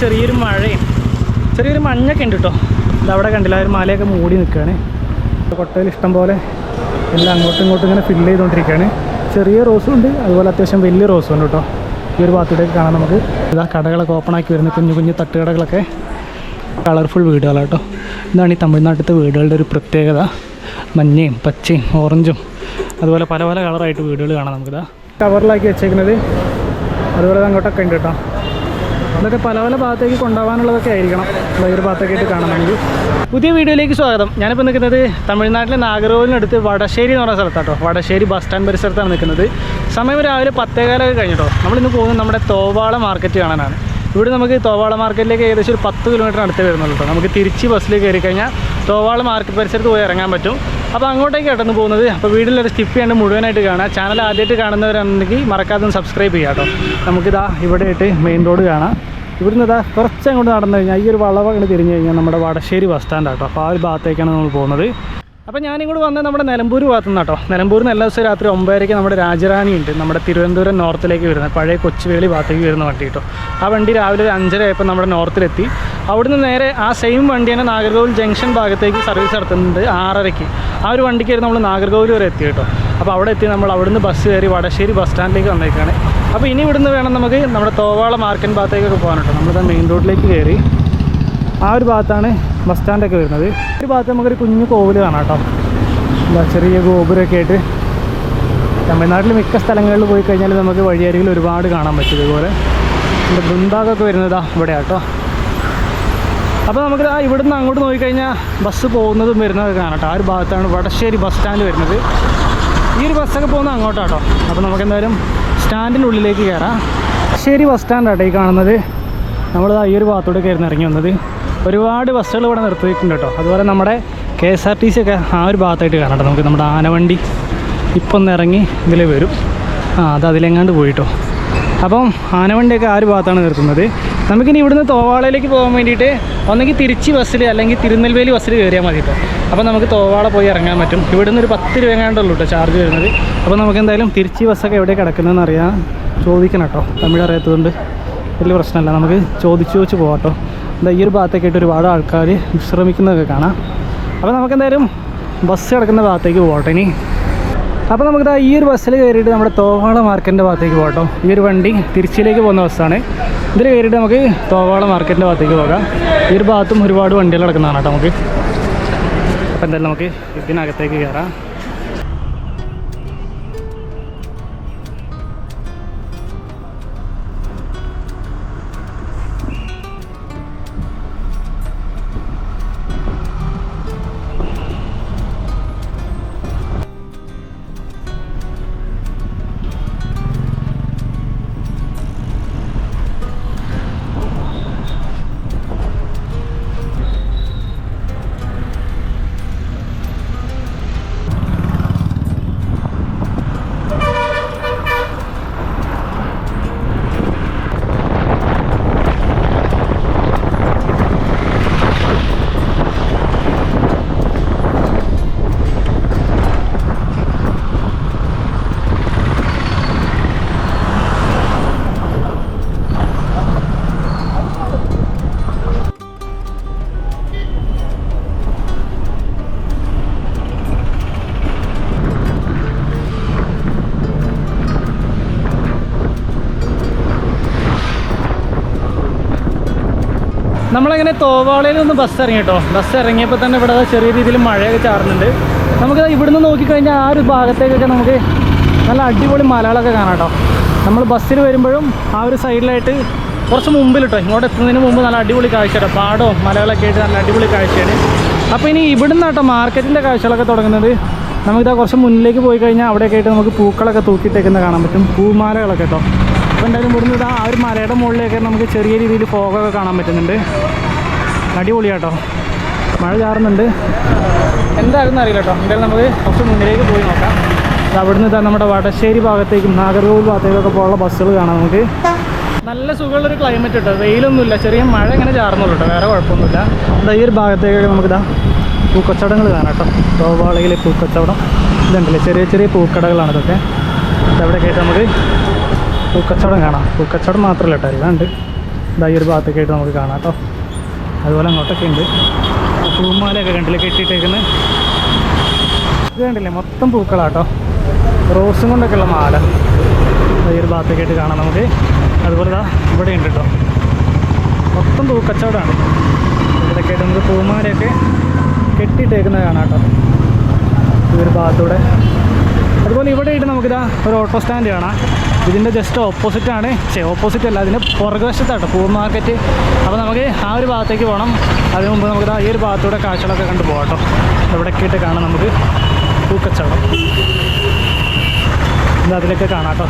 ചെറിയൊരു മഴയും ചെറിയൊരു മഞ്ഞൊക്കെ ഉണ്ട് കേട്ടോ അവിടെ കണ്ടില്ല ആ ഒരു മലയൊക്കെ മൂടി നിൽക്കുകയാണ്. കൊട്ടയിൽ ഇഷ്ടം പോലെ എല്ലാം അങ്ങോട്ടും ഇങ്ങോട്ടും ഇങ്ങനെ ഫില്ല് ചെയ്തുകൊണ്ടിരിക്കുകയാണ്. ചെറിയ റോസും ഉണ്ട് അതുപോലെ അത്യാവശ്യം വലിയ റോസും ഉണ്ട് കേട്ടോ ഈ ഒരു ഭാഗത്തൂടെയൊക്കെ കാണാം നമുക്ക്. ഇതാ കടകളൊക്കെ ഓപ്പൺ ആക്കി വരുന്ന കുഞ്ഞു കുഞ്ഞു തട്ടുകടകളൊക്കെ. കളർഫുൾ വീടുകളാണ് കേട്ടോ ഇതാണ് ഈ തമിഴ്നാട്ടിലത്തെ വീടുകളുടെ ഒരു പ്രത്യേകത. മഞ്ഞയും പച്ചയും ഓറഞ്ചും അതുപോലെ പല പല കളറായിട്ട് വീടുകൾ കാണാം നമുക്കിതാ. കവറിലാക്കി വെച്ചേക്കുന്നത്. അതുപോലെ അങ്ങോട്ടൊക്കെ ഉണ്ട് കേട്ടോ അതൊക്കെ പല പല ഭാഗത്തേക്ക് കൊണ്ടുപോകാനുള്ളതൊക്കെ ആയിരിക്കണം. ഒരു ഭാഗത്തൊക്കെ ആയിട്ട് കാണാം പുതിയ വീഡിയോയിലേക്ക് സ്വാഗതം. ഞാനിപ്പോൾ നിൽക്കുന്നത് തമിഴ്നാട്ടിലെ നാഗർകോവിലിനടുത്ത് വടശ്ശേരി എന്ന് പറയുന്ന സ്ഥലത്താട്ടോ. വടശ്ശേരി ബസ് സ്റ്റാൻഡ് പരിസരത്താണ് നിൽക്കുന്നത്. സമയം രാവിലെ പത്തേകാലൊക്കെ കഴിഞ്ഞിട്ടോ. നമ്മളിന്ന് പോകുന്നത് നമ്മുടെ തോവാള മാർക്കറ്റ് കാണാനാണ്. ഇവിടെ നമുക്ക് തോവാള മാർക്കറ്റിലേക്ക് ഏകദേശം ഒരു പത്ത് കിലോമീറ്റർ അടുത്ത് വരുന്നുള്ളൂ കേട്ടോ. നമുക്ക് തിരിച്ച് ബസ്സിൽ കയറി കഴിഞ്ഞാൽ തോവാള മാർക്കറ്റ് പരിസരത്ത് പോയി ഇറങ്ങാൻ പറ്റും. അപ്പോൾ അങ്ങോട്ടേക്ക് കടന്നു പോകുന്നത് അപ്പോൾ വീട്ടിലൊരു സ്കിപ്പ് ചെയ്യാണ്ട് മുഴുവനായിട്ട് കാണാം. ചാനൽ ആദ്യമായിട്ട് കാണുന്നവരാണെങ്കിൽ മറക്കാതെ സബ്സ്ക്രൈബ് ചെയ്യാം കേട്ടോ. നമുക്കിതാ ഇവിടെ ആയിട്ട് മെയിൻ റോഡ് കാണാം. ഇവിടുന്ന് ഇതാ കുറച്ച് അങ്ങോട്ട് നടന്നു കഴിഞ്ഞാൽ ഈ ഒരു വളവ് അങ്ങോട്ട് തിരിഞ്ഞു കഴിഞ്ഞാൽ നമ്മുടെ വടശ്ശേരി ബസ് സ്റ്റാൻഡ് കേട്ടോ. അപ്പോൾ ആ ഒരു ഭാഗത്തേക്കാണ് നമ്മൾ പോകുന്നത്. അപ്പോൾ ഞാനിങ്ങോട്ട് വന്നത് നമ്മുടെ നിലമ്പൂർ ഭാഗത്തു നിന്ന് കേട്ടോ നിലമ്പൂരിൽ നിന്ന് എല്ലാ ദിവസവും രാത്രി ഒമ്പതരയ്ക്ക് നമ്മുടെ രാജറാണി ഉണ്ട്. നമ്മുടെ തിരുവനന്തപുരം നോർത്തിലേക്ക് വരുന്നത് പഴയ കൊച്ചുവേളി ഭാഗത്തേക്ക് വരുന്ന വണ്ടി കേട്ടോ ആ വണ്ടി രാവിലെ ഒരു അഞ്ചര ആയപ്പോൾ നമ്മുടെ നോർത്തിലെത്തി. അവിടുന്ന് നേരെ ആ സെയിം വണ്ടി തന്നെ നാഗർകോവിൽ ജംഗ്ഷൻ ഭാഗത്തേക്ക് സർവീസ് നടത്തുന്നുണ്ട് ആറരയ്ക്ക്. ആ ഒരു വണ്ടിക്കായിരുന്നു നമ്മൾ നാഗർകോവിൽ വരെ എത്തി കേട്ടോ. അപ്പോൾ അവിടെ എത്തി നമ്മൾ അവിടുന്ന് ബസ് കയറി വടശ്ശേരി ബസ് സ്റ്റാൻഡിലേക്ക് വന്നേക്കാണ്. അപ്പോൾ ഇനി ഇവിടുന്ന് വേണം നമുക്ക് നമ്മുടെ തോവാള മാർക്കറ്റ് ഭാഗത്തേക്കൊക്കെ പോകാൻ കേട്ടോ. നമ്മളിത് മെയിൻ റോഡിലേക്ക് കയറി. ആ ഒരു ഭാഗത്താണ് ബസ് സ്റ്റാൻഡൊക്കെ വരുന്നത്. ഒരു ഭാഗത്ത് നമുക്കൊരു കുഞ്ഞു കോവിൽ കാണാം കേട്ടോ. എന്താ ചെറിയ ഗോപുരമൊക്കെ ആയിട്ട്. തമിഴ്നാട്ടിൽ മിക്ക സ്ഥലങ്ങളിൽ പോയി കഴിഞ്ഞാൽ നമുക്ക് വഴിയരികിൽ ഒരുപാട് കാണാൻ പറ്റും ഇതുപോലെ. എന്റെ ബൃന്ദാഗമൊക്കെ വരുന്നതാ ഇവിടെ കേട്ടോ. അപ്പോൾ നമുക്ക് ആ ഇവിടുന്ന് അങ്ങോട്ട് നോക്കിക്കഴിഞ്ഞാൽ ബസ് പോകുന്നതും വരുന്നതൊക്കെ കാണാം കേട്ടോ. ആ ഒരു ഭാഗത്താണ് വടശ്ശേരി ബസ് സ്റ്റാൻഡ് വരുന്നത്. ഈ ഒരു ബസ്സൊക്കെ പോകുന്നത് അങ്ങോട്ടാട്ടോ അപ്പോൾ നമുക്ക് എന്തായാലും സ്റ്റാൻഡിന്റെ ഉള്ളിലേക്ക് കയറാം ശരി ബസ് സ്റ്റാൻഡാട്ടോ ഈ കാണുന്നത്. നമ്മൾ ഈ ഒരു ഭാഗത്തോടെ കയറി ഇറങ്ങി വന്നത്. ഒരുപാട് ബസ്സുകൾ ഇവിടെ നിർത്തിയിട്ടുണ്ട് കേട്ടോ. അതുപോലെ നമ്മുടെ K S R T C ഒക്കെ ആ ഒരു ഭാഗത്തായിട്ട് കാണാം നമുക്ക് നമ്മുടെ ആനവണ്ടി ഇപ്പം ഒന്ന് ഇറങ്ങി ഇതിൽ വരും. ആ അത് അതിലെങ്ങാണ്ട് പോയിട്ടോ. അപ്പം ആനവണ്ടിയൊക്കെ ആ ഒരു ഭാഗത്താണ് നിർത്തുന്നത്. നമുക്കിനി ഇവിടുന്ന് തോവാളയിലേക്ക് പോകാൻ വേണ്ടിയിട്ട് ഒന്നെങ്കിൽ തിരിച്ച് ബസ്സിൽ അല്ലെങ്കിൽ തിരുനെൽവേലി ബസ്സിൽ കയറിയാൽ മതി കേട്ടോ. അപ്പോൾ നമുക്ക് തോവാള പോയി ഇറങ്ങാൻ പറ്റും. ഇവിടുന്ന് ഒരു പത്ത് രൂപ എങ്ങാണ്ടുള്ളൂ കേട്ടോ ചാർജ് വരുന്നത്. അപ്പോൾ നമുക്ക് എന്തായാലും തിരിച്ച് ബസ്സൊക്കെ എവിടെ കിടക്കുന്നതെന്ന് അറിയാൻ ചോദിക്കണം കേട്ടോ. തമിഴ് അറിയാത്തതുകൊണ്ട് വലിയ പ്രശ്നമല്ല. നമുക്ക് ചോദിച്ചു ചോദിച്ച് പോകാം കേട്ടോ. എന്താ ഈ ഒരു ഭാഗത്തേക്ക് ആയിട്ട് ഒരുപാട് ആൾക്കാർ വിശ്രമിക്കുന്നതൊക്കെ കാണാം. അപ്പോൾ നമുക്ക് എന്തായാലും ബസ് കിടക്കുന്ന ഭാഗത്തേക്ക് പോകട്ടെ ഇനി. അപ്പോൾ നമുക്ക് ഈ ഒരു ബസ്സിൽ കയറിയിട്ട് നമ്മുടെ തോവാള മാർക്കറ്റിന്റെ ഭാഗത്തേക്ക് പോകട്ടോ. ഈ ഒരു വണ്ടി തിരിച്ചിലേക്ക് പോകുന്ന ബസ്സാണ് ഇതിൽ കയറിയിട്ട് നമുക്ക് തോവാള മാർക്കറ്റിന്റെ ഭാഗത്തേക്ക് പോകാം. ഈ ഒരു ഭാഗത്തും ഒരുപാട് വണ്ടികൾ കിടക്കുന്നതാണ് കേട്ടോ നമുക്ക്. അപ്പോൾ എന്തായാലും നമുക്ക് ഇതിനകത്തേക്ക് കയറാം. നമ്മളങ്ങനെ തോവാളയിൽ നിന്ന് ബസ് ഇറങ്ങി കേട്ടോ ബസ് ഇറങ്ങിയപ്പോൾ തന്നെ ഇവിടെ ചെറിയ രീതിയിൽ മഴയൊക്കെ ചാറുന്നുണ്ട്. നമുക്ക് ഇവിടുന്ന് നോക്കിക്കഴിഞ്ഞാൽ ആ ഒരു ഭാഗത്തേക്കൊക്കെ നമുക്ക് നല്ല അടിപൊളി മലകളൊക്കെ കാണാം കേട്ടോ നമ്മൾ ബസ്സിൽ വരുമ്പോഴും ആ ഒരു സൈഡിലായിട്ട് കുറച്ച് മുമ്പിൽ കേട്ടോ ഇങ്ങോട്ട് എത്തുന്നതിന് മുമ്പ് നല്ല അടിപൊളി കാഴ്ചയാണ് പാടോ മലകളൊക്കെ ആയിട്ട് നല്ല അടിപൊളി കാഴ്ചയാണ്. അപ്പോൾ ഇനി ഇവിടുന്ന് കേട്ടോ മാർക്കറ്റിന്റെ കാഴ്ചകളൊക്കെ തുടങ്ങുന്നത്. നമുക്കിതാ കുറച്ച് മുന്നിലേക്ക് പോയി കഴിഞ്ഞാൽ അവിടെയൊക്കെ ആയിട്ട് നമുക്ക് പൂക്കളൊക്കെ തൂക്കിയിട്ടേക്കുന്നത് കാണാൻ പറ്റും. പൂമാലകളൊക്കെ കേട്ടോ അപ്പോൾ എന്തായാലും ഇവിടുന്ന് ഇതാ ആ ഒരു മലയുടെ മുകളിലേക്ക് നമുക്ക് ചെറിയ രീതിയിൽ ഫോഗൊക്കെ കാണാൻ പറ്റുന്നുണ്ട്. അടിപൊളിയാട്ടോ. മഴ ചാറുന്നുണ്ട്. എന്തായിരുന്നു അറിയില്ല കേട്ടോ. എന്തായാലും നമുക്ക് കുറച്ച് മുന്നിലേക്ക് പോയി നോക്കാം. അവിടുന്ന് ഇതാ നമ്മുടെ വടശ്ശേരി ഭാഗത്തേക്കും നാഗർകോവിൽ ഭാഗത്തേക്കൊക്കെ പോകാനുള്ള ബസ്സുകൾ കാണാം നമുക്ക്. നല്ല സുഖമുള്ളൊരു ക്ലൈമറ്റ് കേട്ടോ. വെയിലൊന്നുമില്ല. ചെറിയ മഴ ഇങ്ങനെ ചാർന്നുള്ളൂ കേട്ടോ. വേറെ കുഴപ്പമൊന്നുമില്ല. എന്താ ഈ ഒരു ഭാഗത്തേക്കൊക്കെ നമുക്കിതാ പൂക്കച്ചവടങ്ങൾ കാണാം കേട്ടോ. തോവാളയിലെ പൂക്കച്ചവടം. ഇതുണ്ടല്ലേ? ചെറിയ ചെറിയ പൂക്കടകളാണ് ഇതൊക്കെ. ഇതവിടെ കേട്ട് നമുക്ക് പൂക്കച്ചവടം കാണാം. പൂക്കച്ചവടം മാത്രമല്ല കേട്ടോ എല്ലാം ഉണ്ട്. ഇതാ ഈ ഒരു ഭാഗത്തൊക്കെ ആയിട്ട് നമുക്ക് കാണാം കേട്ടോ അതുപോലെ അങ്ങോട്ടൊക്കെ ഉണ്ട്. പൂമാലയൊക്കെ കണ്ടില്ലേ കെട്ടിയിട്ടേക്കുന്നത് ഇത് കണ്ടില്ലേ? മൊത്തം പൂക്കളാട്ടോ റോസും കൊണ്ടൊക്കെ ഉള്ള മാല ഈ ഒരു ഭാഗത്തൊക്കെ ആയിട്ട് കാണാം നമുക്ക്. അതുപോലെ ഇതാ ഇവിടെ ഉണ്ട് കേട്ടോ മൊത്തം പൂക്കച്ചവടമാണ് ഇവിടെയൊക്കെ ആയിട്ട് നമുക്ക് പൂമാലയൊക്കെ കെട്ടിയിട്ടേക്കുന്നത് കാണാം കേട്ടോ ഈ ഒരു ഭാഗത്തൂടെ. അതുപോലെ ഇവിടെ ആയിട്ട് നമുക്കിതാ ഒരു ഓട്ടോ സ്റ്റാൻഡ് കാണാം. ഇതിന്റെ ജസ്റ്റ് ഓപ്പോസിറ്റ് ആണ്. ചേ ഓപ്പോസിറ്റ് അല്ല അതിന്റെ പുറകുവശത്താട്ടോ പൂ മാർക്കറ്റ് അപ്പോൾ നമുക്ക് ആ ഒരു ഭാഗത്തേക്ക് പോകണം. അതിന് മുമ്പ് നമുക്ക് ഈ ഒരു ഭാഗത്തൂടെ കാഴ്ചകളൊക്കെ കണ്ടു പോകാം കേട്ടോ. ഇവിടെയൊക്കെ ഇട്ട് കാണാം നമുക്ക് പൂക്കച്ചവടം. ഇത് അതിലൊക്കെ കാണാം കേട്ടോ.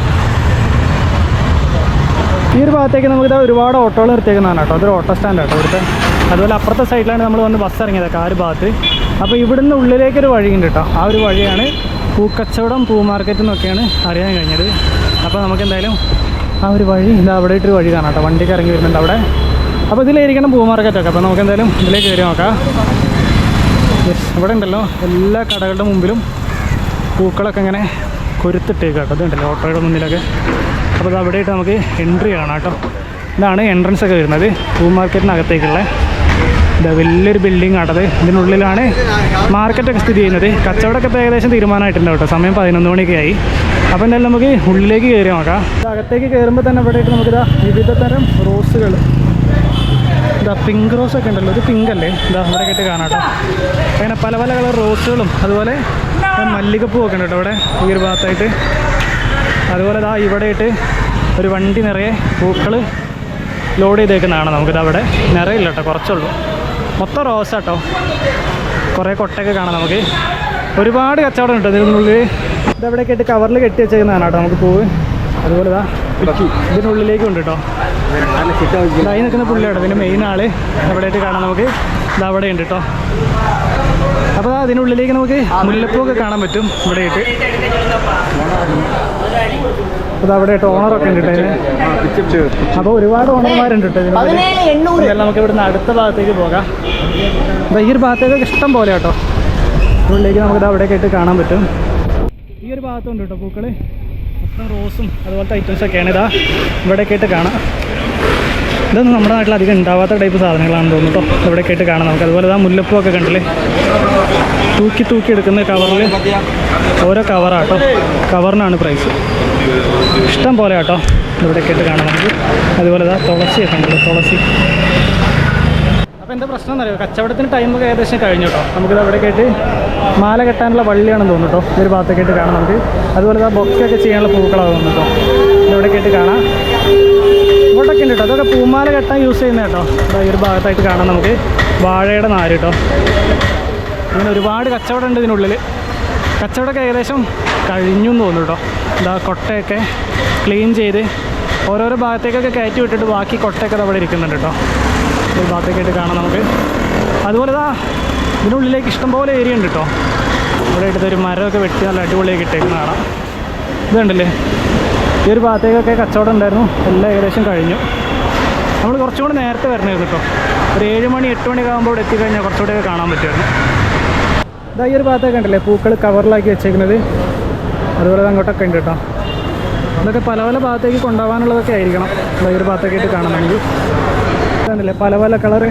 ഈ ഒരു ഭാഗത്തേക്ക് നമുക്ക് ഇതാ ഒരുപാട് ഓട്ടോകൾ നിർത്തിയേക്കുന്നതാണ് കേട്ടോ. അതൊരു ഓട്ടോ സ്റ്റാൻഡ് കേട്ടോ ഇവിടുത്തെ. അതുപോലെ അപ്പുറത്തെ സൈഡിലാണ് നമ്മൾ വന്ന് ബസ് ഇറങ്ങിയതൊക്കെ ആ ഒരു ഭാഗത്ത്. അപ്പോൾ ഇവിടുന്ന് ഉള്ളിലേക്കൊരു വഴിയുണ്ട് കേട്ടോ. ആ ഒരു വഴിയാണ് പൂക്കച്ചവടം പൂ മാർക്കറ്റ് എന്നൊക്കെയാണ് അറിയാൻ കഴിഞ്ഞത്. അപ്പോൾ നമുക്ക് എന്തായാലും ആ ഒരു വഴി ഇതാ അവിടെ ഇട്ടൊരു വഴി കാണാം കേട്ടോ വണ്ടിക്ക് ഇറങ്ങി വരുന്നുണ്ട് അവിടെ. അപ്പോൾ ഇതിലായിരിക്കണം പൂ മാർക്കറ്റൊക്കെ അപ്പോൾ നമുക്ക് എന്തായാലും ഇതിലേക്ക് കയറി നോക്കാം. ഇവിടെ ഉണ്ടല്ലോ. എല്ലാ കടകളുടെ മുമ്പിലും പൂക്കളൊക്കെ ഇങ്ങനെ കൊരുത്തിട്ടേക്ക് കേട്ടോ ഇതുണ്ടല്ലോ ഓട്ടോയുടെ മുന്നിലൊക്കെ. അപ്പോൾ അത് അവിടെയായിട്ട് നമുക്ക് എൻട്രി കാണാം കേട്ടോ ഇതാണ് എൻട്രൻസ് ഒക്കെ വരുന്നത്. പൂ മാർക്കറ്റിനകത്തേക്കുള്ള ഇതാ വലിയൊരു ബിൽഡിംഗ് ആണത് ഇതിനുള്ളിലാണ് മാർക്കറ്റൊക്കെ സ്ഥിതി ചെയ്യുന്നത്. കച്ചവടമൊക്കെ ഇപ്പോൾ ഏകദേശം തീരുമാനമായിട്ടുണ്ട് കേട്ടോ. സമയം പതിനൊന്ന് മണിയൊക്കെ ആയി അപ്പോൾ എന്തായാലും നമുക്ക് ഉള്ളിലേക്ക് കയറി നോക്കാം. അകത്തേക്ക് കയറുമ്പോൾ തന്നെ ഇവിടെയായിട്ട് നമുക്കിതാ വിവിധ തരം റോസുകൾ ഇതാ പിങ്ക് റോസ് ഒക്കെ ഉണ്ടല്ലോ. ഇത് പിങ്ക് അല്ലേ? ഇതാ ഇവിടെ കേട്ട് കാണാട്ടോ അങ്ങനെ പല പല കളർ റോസുകളും അതുപോലെ മല്ലികപ്പൂ ഒക്കെ ഉണ്ട് ഇവിടെ ഈ ഒരു ഭാഗത്തായിട്ട്. അതുപോലെ ഇതാ ഇവിടെ ആയിട്ട് ഒരു വണ്ടി നിറയെ പൂക്കൾ ലോഡ് ചെയ്തേക്കുന്നതാണ് നമുക്കിത് അവിടെ നിറയില്ല കേട്ടോ കുറച്ചുള്ളൂ. മൊത്തം റോസ് കേട്ടോ കുറേ കൊട്ടയൊക്കെ കാണാം നമുക്ക്. ഒരുപാട് കച്ചവടം ഉണ്ട് ഇതിനുള്ളിൽ ഇതവിടെ കെട്ടി കവറിൽ കെട്ടി വെച്ചേക്കുന്നതാണ് കേട്ടോ നമുക്ക് പൂവ്. അതുപോലെ ഇതാ ഇതിനുള്ളിലേക്കും ഉണ്ട് കേട്ടോ. ഇതായി നിൽക്കുന്ന പുള്ളിയാണ് ഇതിന്റെ മെയിൻ ആൾ. എവിടെയായിട്ട് കാണാം നമുക്ക്? ഇത് അവിടെ ഉണ്ട് കേട്ടോ. അപ്പോൾ അതിനുള്ളിലേക്ക് നമുക്ക് മുല്ലപ്പൂവൊക്കെ കാണാൻ പറ്റും ഇവിടെയായിട്ട് അപ്പോൾ അവിടെ ഓണറൊക്കെ ഉണ്ട് കേട്ടോ അപ്പോൾ ഒരുപാട് ഓണർമാരുണ്ട് കേട്ടോ എന്തായാലും നമുക്ക് ഇവിടുന്ന് അടുത്ത ഭാഗത്തേക്ക് പോകാം. അപ്പോൾ ഈ ഒരു ഭാഗത്തേക്കൊക്കെ ഇഷ്ടം പോലെ കേട്ടോ. ഉള്ളിലേക്ക് നമുക്കിത് അവിടെയൊക്കെ ആയിട്ട് കാണാൻ പറ്റും. ഈ ഒരു ഭാഗത്തുണ്ട് കേട്ടോ പൂക്കൾ മൊത്തം റോസും അതുപോലത്തെ ഐറ്റംസ് ഒക്കെയാണ് ഇതാ. ഇവിടെയൊക്കെ ആയിട്ട് കാണാം. ഇതൊന്നും നമ്മുടെ നാട്ടിൽ അധികം ഉണ്ടാവാത്ത ടൈപ്പ് സാധനങ്ങളാണെന്ന് തോന്നുന്നു കേട്ടോ. ഇവിടെയൊക്കെ ആയിട്ട് കാണാം നമുക്ക്. അതുപോലെ ഇതാ മുല്ലപ്പൂ ഒക്കെ കണ്ടില്ലേ? തൂക്കി തൂക്കി എടുക്കുന്ന കവറിൽ ഓരോ കവറാട്ടോ. കവറിനാണ് പ്രൈസ് ഇഷ്ടം പോലെ കേട്ടോ ഇവിടെയൊക്കെ ആയിട്ട് കാണാം നമുക്ക്. അതുപോലെ ഇതാ തുളസി ഒക്കെ ഉണ്ടല്ലോ തുളസി. അപ്പോൾ എന്താ പ്രശ്നം എന്നറിയോ? കച്ചവടത്തിന് ടൈം ഒക്കെ ഏകദേശം കഴിഞ്ഞു കേട്ടോ നമുക്കിത് അവിടെ കേട്ട് മാല കെട്ടാനുള്ള വള്ളിയാണെന്ന് തോന്നുന്നു കേട്ടോ ഒരു ഭാഗത്തൊക്കെ ആയിട്ട് കാണാം നമുക്ക്. അതുപോലെ ഇതാ ബൊക്കൊക്കെ ചെയ്യാനുള്ള പൂക്കളാണ് തോന്നുന്നു കേട്ടോ ഇവിടെയൊക്കെ കേട്ട് കാണാം. ഇങ്ങോട്ടൊക്കെ ഉണ്ട് കേട്ടോ അതൊക്കെ പൂമാല കെട്ടാൻ യൂസ് ചെയ്യുന്ന കേട്ടോ ഈ ഒരു ഭാഗത്തായിട്ട് കാണാം നമുക്ക്. വാഴയുടെ നാര് കേട്ടോ അങ്ങനെ ഒരുപാട് കച്ചവടം ഉണ്ട് ഇതിനുള്ളിൽ കച്ചവടമൊക്കെ ഏകദേശം കഴിഞ്ഞു എന്ന് തോന്നുന്നു കേട്ടോ. ഇതാ കൊട്ടയൊക്കെ ക്ലീൻ ചെയ്ത് ഓരോരോ ഭാഗത്തേക്കൊക്കെ കയറ്റി വിട്ടിട്ട് ബാക്കി കൊട്ടയൊക്കെ അവിടെ ഇരിക്കുന്നുണ്ട് കേട്ടോ. ഒരു ഭാഗത്തേക്കായിട്ട് കാണാം നമുക്ക്. അതുപോലെ ഇതാ ഇതിനുള്ളിലേക്ക് ഇഷ്ടംപോലെ ഏരിയ ഉണ്ട് കേട്ടോ. ഇവിടെ എടുത്ത് മരമൊക്കെ വെട്ടി നല്ല അടിപൊളിയാക്കി ഇട്ടേക്കുന്ന കാണാം. ഇതുണ്ടല്ലേ ഈ ഒരു ഭാഗത്തേക്കൊക്കെ കച്ചവടം ഉണ്ടായിരുന്നു. എല്ലാം ഏകദേശം കഴിഞ്ഞു. നമ്മൾ കുറച്ചും കൂടി നേരത്തെ വരണമായിരുന്നു കേട്ടോ. ഒരു ഏഴ് മണി എട്ട് മണിയൊക്കെ ആകുമ്പോൾ ഇവിടെ എത്തിക്കഴിഞ്ഞാൽ കുറച്ചുകൂടെയൊക്കെ കാണാൻ പറ്റുമായിരുന്നു. ഇതാ ഈ ഒരു ഭാഗത്തൊക്കെ ഉണ്ടല്ലേ? പൂക്കൾ കവറിലാക്കി വെച്ചേക്കുന്നത് അതുപോലെ അങ്ങോട്ടൊക്കെ ഉണ്ട് കേട്ടോ. അതൊക്കെ പല പല ഭാഗത്തേക്ക് കൊണ്ടുപോകാനുള്ളതൊക്കെ ആയിരിക്കണം. ഈ ഒരു ഭാഗത്തൊക്കെ ആയിട്ട് കാണണമെങ്കിൽ നമുക്ക് പല പല കളറ്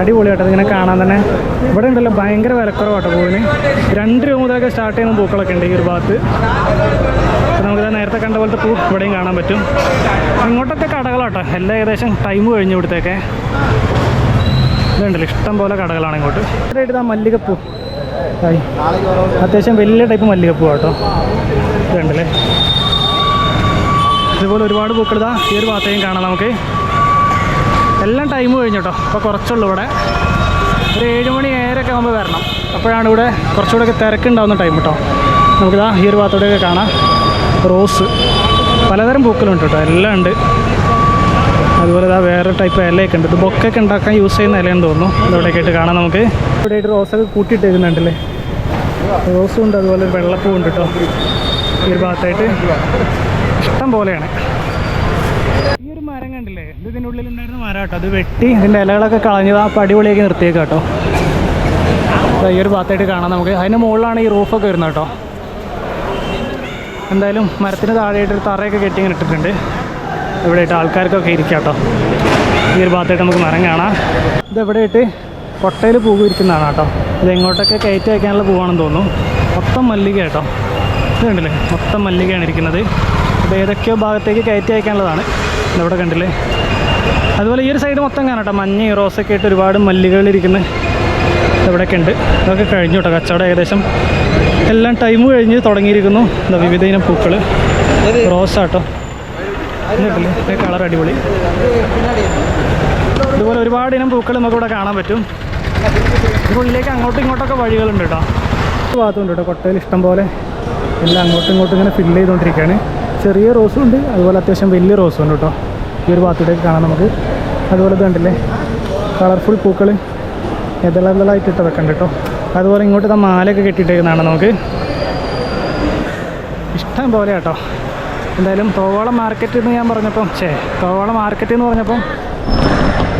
അടിപൊളിയാട്ടോ ഇങ്ങനെ കാണാൻ തന്നെ. ഇവിടെ ഉണ്ടല്ലോ ഭയങ്കര വിലക്കുറവാട്ടോ പൂവിന്. രണ്ട് രൂപ മുതലൊക്കെ സ്റ്റാർട്ട് ചെയ്യുന്ന പൂക്കളൊക്കെ ഉണ്ട് ഈ ഒരു ഭാഗത്ത്. നമുക്ക് നേരത്തെ കണ്ട പോലത്തെ പൂ ഇവിടെയും കാണാൻ പറ്റും. ഇങ്ങോട്ടൊക്കെ കടകളാട്ടോ. എല്ലാം ഏകദേശം ടൈം കഴിഞ്ഞു ഇവിടുത്തേക്കെ. ഇതുണ്ടല്ലോ? ഇഷ്ടം പോലെ കടകളാണ് ഇങ്ങോട്ട്. ഇവിടെ ആ മല്ലികപ്പൂ. അത്യാവശ്യം വലിയ ടൈപ്പ് മല്ലികപ്പൂ കേട്ടോ ഇതുണ്ടല്ലേ? ഇതുപോലെ ഒരുപാട് പൂക്കൾ ഇതാ ഈ ഒരു ഭാഗത്തേക്കും കാണാം നമുക്ക്. എല്ലാം ടൈം കഴിഞ്ഞു കേട്ടോ അപ്പോൾ കുറച്ചുള്ളൂ ഇവിടെ. ഒരു ഏഴ് മണി ഏഴരൊക്കെ ആകുമ്പോൾ വരണം. അപ്പോഴാണ് ഇവിടെ കുറച്ചുകൂടെ തിരക്കുണ്ടാവുന്ന ടൈം കേട്ടോ നമുക്കിതാ ഈ ഒരു ഭാഗത്തോടെയൊക്കെ കാണാം. റോസ്. പലതരം പൂക്കളുണ്ട് കേട്ടോ എല്ലാം ഉണ്ട്. അതുപോലെ ഇതാ വേറെ ടൈപ്പ് ഇലയൊക്കെ ഉണ്ട്. ഇത് ബൊക്കൊക്കെ ഉണ്ടാക്കാൻ യൂസ് ചെയ്യുന്ന ഇലയെന്ന് തോന്നുന്നു. ആയിട്ട് കാണാം നമുക്ക്. ഇവിടെ ആയിട്ട് റോസൊക്കെ കൂട്ടിയിട്ടേക്കുന്നുണ്ടല്ലേ? റോസും ഉണ്ട് അതുപോലെ വെള്ളപ്പൂ ഉണ്ട് കേട്ടോ ഈ ഒരു ഭാഗത്തായിട്ട്. ഇഷ്ടം പോലെയാണ്. ഈ ഒരു മരം കണ്ടില്ലേ? ഇത് ഇതിന്റെ ഉള്ളിൽ ഉണ്ടായിരുന്ന മരം കേട്ടോ അത് വെട്ടി ഇതിന്റെ ഇലകളൊക്കെ കളഞ്ഞ് ആ പടിപൊളിയൊക്കെ നിർത്തിയേക്കാം കേട്ടോ ഈ ഒരു ഭാഗത്തായിട്ട് കാണാം നമുക്ക്. അതിന്റെ മുകളിലാണ് ഈ റൂഫൊക്കെ വരുന്നത് കേട്ടോ എന്തായാലും മരത്തിന് താഴെയായിട്ട് ഒരു തറയൊക്കെ കെട്ടി ഇട്ടിട്ടുണ്ട്. ഇവിടെയായിട്ട് ആൾക്കാർക്കൊക്കെ ഇരിക്കാം കേട്ടോ. ഈ ഒരു ഭാഗത്തായിട്ട് നമുക്ക് മരം കാണാം. ഇതെവിടെ ഇട്ട് കൊട്ടയിൽ പൂവ് ഇരിക്കുന്നതാണ് കേട്ടോ. ഇത് എങ്ങോട്ടൊക്കെ കയറ്റി വയ്ക്കാനുള്ള പൂവാണെന്ന് തോന്നുന്നു. മൊത്തം മല്ലിക കേട്ടോ. ഇത് കണ്ടില്ലേ? മൊത്തം മല്ലികയാണ് ഇരിക്കുന്നത്. അപ്പോൾ ഏതൊക്കെയോ ഭാഗത്തേക്ക് കയറ്റി അയക്കാനുള്ളതാണ് ഇതവിടെ കണ്ടില്ലേ? അതുപോലെ ഈ ഒരു സൈഡ് മൊത്തം കാണാം കേട്ടോ. മഞ്ഞ റോസൊക്കെ ആയിട്ട് ഒരുപാട് മല്ലികകൾ ഇരിക്കുന്ന. ഇവിടെയൊക്കെ ഉണ്ട്. ഇതൊക്കെ കഴിഞ്ഞു കേട്ടോ. കച്ചവടം ഏകദേശം എല്ലാം ടൈം കഴിഞ്ഞ് തുടങ്ങിയിരിക്കുന്നു. വിവിധ ഇനം പൂക്കൾ റോസ് കണ്ടില്ലേ കളർ അടിപൊളി. ഇതുപോലെ ഒരുപാട് ഇനം പൂക്കൾ നമുക്ക് ഇവിടെ കാണാൻ പറ്റും. ഇതിനുള്ളിലേക്ക് അങ്ങോട്ടും ഇങ്ങോട്ടൊക്കെ വഴികളുണ്ട് കേട്ടോ. ഭാഗത്തുണ്ട് കേട്ടോ കൊട്ടയിൽ ഇഷ്ടം പോലെ. എല്ലാം അങ്ങോട്ടും ഇങ്ങോട്ടും ഇങ്ങനെ ഫില്ല് ചെയ്തുകൊണ്ടിരിക്കുകയാണ്. ചെറിയ റോസും ഉണ്ട് അതുപോലെ അത്യാവശ്യം വലിയ റോസും ഉണ്ട് കേട്ടോ. ഈ ഒരു ഭാഗത്തൂടെയൊക്കെ കാണാം നമുക്ക്. അതുപോലെ ഇത് കണ്ടില്ലേ? കളർഫുൾ പൂക്കൾ എതളകളായിട്ട് ഇട്ടതൊക്കെ ഉണ്ട് കേട്ടോ. അതുപോലെ ഇങ്ങോട്ട് ഇതാ മാലയൊക്കെ കെട്ടിയിട്ടേക്കുന്നതാണ് നമുക്ക്. ഇഷ്ടം പോലെ കേട്ടോ. എന്തായാലും തോവള മാർക്കറ്റ് എന്ന് ഞാൻ പറഞ്ഞപ്പം ഛേ തോവള മാർക്കറ്റ് എന്ന് പറഞ്ഞപ്പം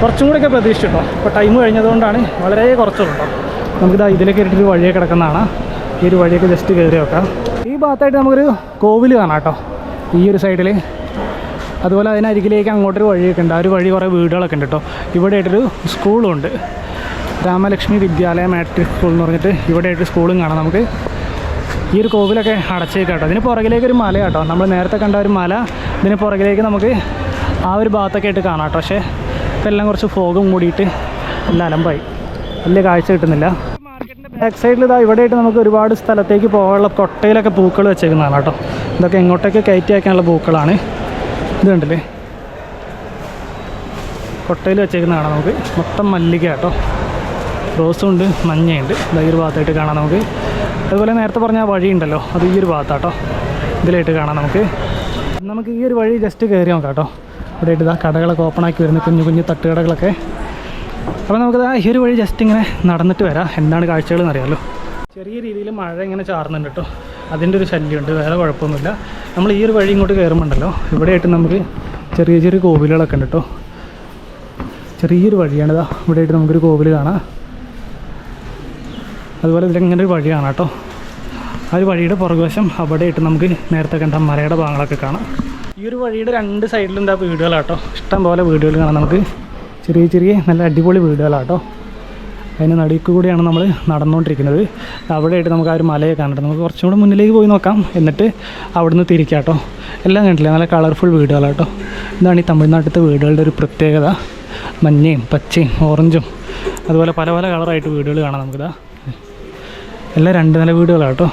കുറച്ചും കൂടെയൊക്കെ പ്രതീക്ഷിച്ചിട്ടോ. ഇപ്പോൾ ടൈം കഴിഞ്ഞതുകൊണ്ടാണ് വളരെ കുറച്ചുള്ളൂ നമുക്കിതാ ഇതിലേക്ക് ഇട്ടിട്ട് വഴിയെ കിടക്കുന്നതാണ്. ഈ ഒരു വഴിയൊക്കെ ജസ്റ്റ് കയറി വെക്കാം ഈ ഭാഗത്തായിട്ട് നമുക്കൊരു കോവിൽ കാണാം കേട്ടോ ഈ ഒരു സൈഡിൽ അതുപോലെ അതിനരികിലേക്ക് അങ്ങോട്ടൊരു വഴിയൊക്കെ ഉണ്ട്. ആ ഒരു വഴി കുറേ വീടുകളൊക്കെ ഉണ്ട് കേട്ടോ ഇവിടെ ആയിട്ടൊരു സ്കൂളും ഉണ്ട്. രാമലക്ഷ്മി വിദ്യാലയ മാട്രിക് സ്കൂൾ എന്ന് പറഞ്ഞിട്ട് ഇവിടെ ആയിട്ട് സ്കൂളും കാണാം നമുക്ക്. ഈ ഒരു കോവിലൊക്കെ അടച്ചേക്കാം കേട്ടോ ഇതിന് പുറകിലേക്ക് ഒരു മല കേട്ടോ നമ്മൾ നേരത്തെ കണ്ട ഒരു മല. ഇതിന് പുറകിലേക്ക് നമുക്ക് ആ ഒരു ഭാഗത്തൊക്കെ ആയിട്ട് കാണാം കേട്ടോ. പക്ഷേ ഇപ്പം എല്ലാം കുറച്ച് ഫോഗും മൂടിയിട്ട് എല്ലാം അലമ്പായി. വലിയ കാഴ്ച കിട്ടുന്നില്ല. ബാക്ക് സൈഡിൽ ഇതാ ഇവിടെയായിട്ട് നമുക്ക് ഒരുപാട് സ്ഥലത്തേക്ക് പോകാനുള്ള കൊട്ടയിലൊക്കെ പൂക്കൾ വെച്ചേക്കുന്നതാണ് കേട്ടോ. ഇതൊക്കെ എങ്ങോട്ടൊക്കെ കയറ്റി അയക്കാനുള്ള പൂക്കളാണ്. ഇത് കണ്ടില്ലേ? കൊട്ടയിൽ വെച്ചേക്കുന്നതാണ് നമുക്ക്. മൊത്തം മല്ലിക കേട്ടോ റോസും ഉണ്ട് മഞ്ഞയുണ്ട് ഭയങ്കര ഭാഗത്തായിട്ട് കാണാം നമുക്ക്. അതുപോലെ നേരത്തെ പറഞ്ഞ ആ വഴി ഉണ്ടല്ലോ അത് ഈ ഒരു ഭാഗത്താട്ടോ. ഇതിലായിട്ട് കാണാം നമുക്ക്. നമുക്ക് ഈ ഒരു വഴി ജസ്റ്റ് കയറി നോക്കാം കേട്ടോ. ഇവിടെ ഇതാ കടകളൊക്കെ ഓപ്പൺ ആക്കി വരുന്ന കുഞ്ഞു കുഞ്ഞു തട്ടുകടകളൊക്കെ. അപ്പോൾ നമുക്ക് ഈ ഒരു വഴി ജസ്റ്റ് ഇങ്ങനെ നടന്നിട്ട് വരാം. എന്താണ് കാഴ്ചകൾ എന്നറിയാമല്ലോ ചെറിയ രീതിയിൽ മഴ ഇങ്ങനെ ചാർന്നുണ്ട് കേട്ടോ. അതിന്റെ ഒരു ശല്യമുണ്ട് വേറെ കുഴപ്പമൊന്നുമില്ല. നമ്മൾ ഈ ഒരു വഴി ഇങ്ങോട്ട് കയറുമ്പോണ്ടല്ലോ ഇവിടെയായിട്ട് നമുക്ക് ചെറിയ ചെറിയ കോവിലുകളൊക്കെ ഉണ്ട് കേട്ടോ. ചെറിയൊരു വഴിയാണിതാ ഇവിടെയായിട്ട് നമുക്കൊരു കോവിൽ കാണാം. അതുപോലെ ഇതിലിങ്ങനെ ഒരു വഴിയാണ് കേട്ടോ. ആ ഒരു വഴിയുടെ പുറകുവശം അവിടെയിട്ട് നമുക്ക് നേരത്തെ കണ്ട മലയുടെ ഭാഗങ്ങളൊക്കെ കാണാം. ഈ ഒരു വഴിയുടെ രണ്ട് സൈഡിലും എന്താ വീടുകളാട്ടോ ഇഷ്ടം പോലെ വീടുകൾ കാണാം നമുക്ക്. ചെറിയ ചെറിയ നല്ല അടിപൊളി വീടുകളാട്ടോ അതിന് നടുക്ക് കൂടിയാണ് നമ്മൾ നടന്നുകൊണ്ടിരിക്കുന്നത്. അവിടെയായിട്ട് നമുക്ക് ആ ഒരു മലയെ കാണട്ടെ നമുക്ക് കുറച്ചും കൂടെ മുന്നിലേക്ക് പോയി നോക്കാം. എന്നിട്ട് അവിടുന്ന് തിരിക്കാട്ടോ എല്ലാം കണ്ടില്ലേ നല്ല കളർഫുൾ വീടുകളാട്ടോ ഇതാണ് ഈ തമിഴ്നാട്ടിലത്തെ വീടുകളുടെ ഒരു പ്രത്യേകത. മഞ്ഞയും പച്ചയും ഓറഞ്ചും അതുപോലെ പല പല കളറായിട്ട് വീടുകൾ കാണാം നമുക്കിതാ. എല്ലാം രണ്ട് നില വീടുകളാണ് കേട്ടോ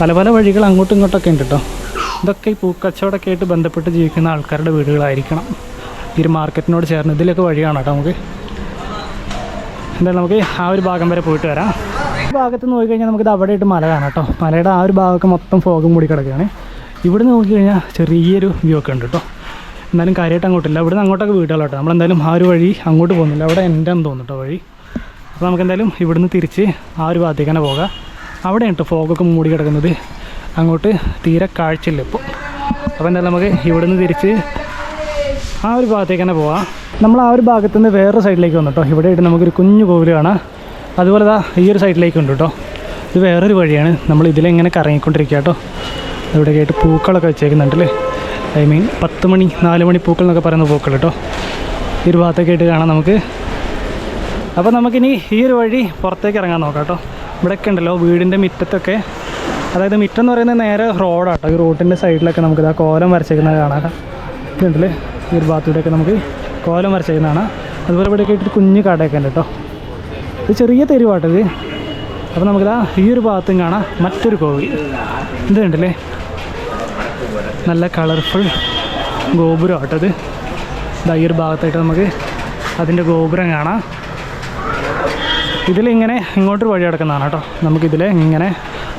പല പല വഴികൾ അങ്ങോട്ടും ഇങ്ങോട്ടൊക്കെ ഉണ്ട് കേട്ടോ ഇതൊക്കെ ഈ പൂക്കച്ചവടമൊക്കെ ആയിട്ട് ബന്ധപ്പെട്ട് ജീവിക്കുന്ന ആൾക്കാരുടെ വീടുകളായിരിക്കണം. ഈ ഒരു മാർക്കറ്റിനോട് ചേർന്ന് ഇതിലൊക്കെ വഴിയാണ് കേട്ടോ നമുക്ക്? എന്തായാലും നമുക്ക് ആ ഒരു ഭാഗം വരെ പോയിട്ട് വരാം. ഈ ഭാഗത്ത് നോക്കി കഴിഞ്ഞാൽ നമുക്കിത് അവിടെ ആയിട്ട് മല കാണാം കേട്ടോ മലയുടെ ആ ഒരു ഭാഗമൊക്കെ മൊത്തം ഫോഗും മൂടി കിടക്കുകയാണ്. ഇവിടെ നോക്കി കഴിഞ്ഞാൽ ചെറിയൊരു വ്യൂ ഒക്കെ ഉണ്ട് കേട്ടോ എന്നാലും കാര്യമായിട്ട് അങ്ങോട്ടില്ല. ഇവിടുന്ന് അങ്ങോട്ടൊക്കെ വീടുകളാട്ടോ നമ്മളെന്തായാലും ആ ഒരു വഴി അങ്ങോട്ട് പോകുന്നില്ല. അവിടെ എന്റെ തോന്നുന്നു കേട്ടോ വഴി. അപ്പോൾ നമുക്ക് എന്തായാലും ഇവിടുന്ന് തിരിച്ച് ആ ഒരു ഭാഗത്തേക്ക് തന്നെ പോകാം. അവിടെയാണ് കേട്ടോ ഫോഗൊക്കെ മൂടി കിടക്കുന്നത്. അങ്ങോട്ട് തീരെ കാഴ്ചയില്ല ഇപ്പോൾ അപ്പോൾ എന്തായാലും നമുക്ക് ഇവിടുന്ന് തിരിച്ച് ആ ഒരു ഭാഗത്തേക്ക് തന്നെ പോകാം. നമ്മൾ ആ ഒരു ഭാഗത്ത് നിന്ന് വേറൊരു സൈഡിലേക്ക് വന്നു കേട്ടോ ഇവിടെ ആയിട്ട് നമുക്കൊരു കുഞ്ഞു കോവിൽ കാണാം. അതുപോലെ ദാ ഈ ഒരു സൈഡിലേക്ക് ഉണ്ട് കേട്ടോ ഇത് വേറൊരു വഴിയാണ്. നമ്മൾ ഇതിലെങ്ങനെ കറങ്ങിക്കൊണ്ടിരിക്കുക കേട്ടോ ഇവിടെ ആയിട്ട് പൂക്കളൊക്കെ വെച്ചേക്കുന്നുണ്ടല്ലേ ഐ മീൻ പത്ത് മണി നാല് മണി പൂക്കൾ എന്നൊക്കെ പറയുന്ന പൂക്കൾ കേട്ടോ ഈ ഒരു ഭാഗത്തൊക്കെ ആയിട്ട് കാണാം നമുക്ക്. അപ്പോൾ നമുക്കിനി ഈ ഒരു വഴി പുറത്തേക്ക് ഇറങ്ങാൻ നോക്കാം കേട്ടോ. ഇവിടെയൊക്കെ ഉണ്ടല്ലോ വീടിന്റെ മുറ്റത്തൊക്കെ. അതായത് മുറ്റം എന്ന് പറയുന്നത് നേരെ റോഡാട്ടോ ഈ റോഡിന്റെ സൈഡിലൊക്കെ നമുക്ക് ഇതാ കോലം വരച്ചേക്കുന്നത് കാണാം. ഇതുണ്ടല്ലേ? ഈ ഒരു ഭാഗത്തൂടെയൊക്കെ നമുക്ക് കോലം വരച്ചേക്കുന്നതാണ്. അതുപോലെ ഇവിടെയൊക്കെ ഇട്ടിട്ട് കുഞ്ഞ് കടയൊക്കെ ഉണ്ട് കേട്ടോ. ഇത് ചെറിയ തെരുവാട്ടോ ഇത്. അപ്പോൾ നമുക്കിതാ ഈ ഒരു ഭാഗത്തും കാണാം മറ്റൊരു കോവിൽ. ഇത് കണ്ടില്ലേ? നല്ല കളർഫുൾ ഗോപുരം ആട്ടത് ഇതാ ഈ ഒരു ഭാഗത്തായിട്ട് നമുക്ക് അതിന്റെ ഗോപുരം കാണാം. ഇതിലിങ്ങനെ ഇങ്ങോട്ടൊരു വഴി കിടക്കുന്നതാണ് കേട്ടോ. നമുക്കിതിൽ ഇങ്ങനെ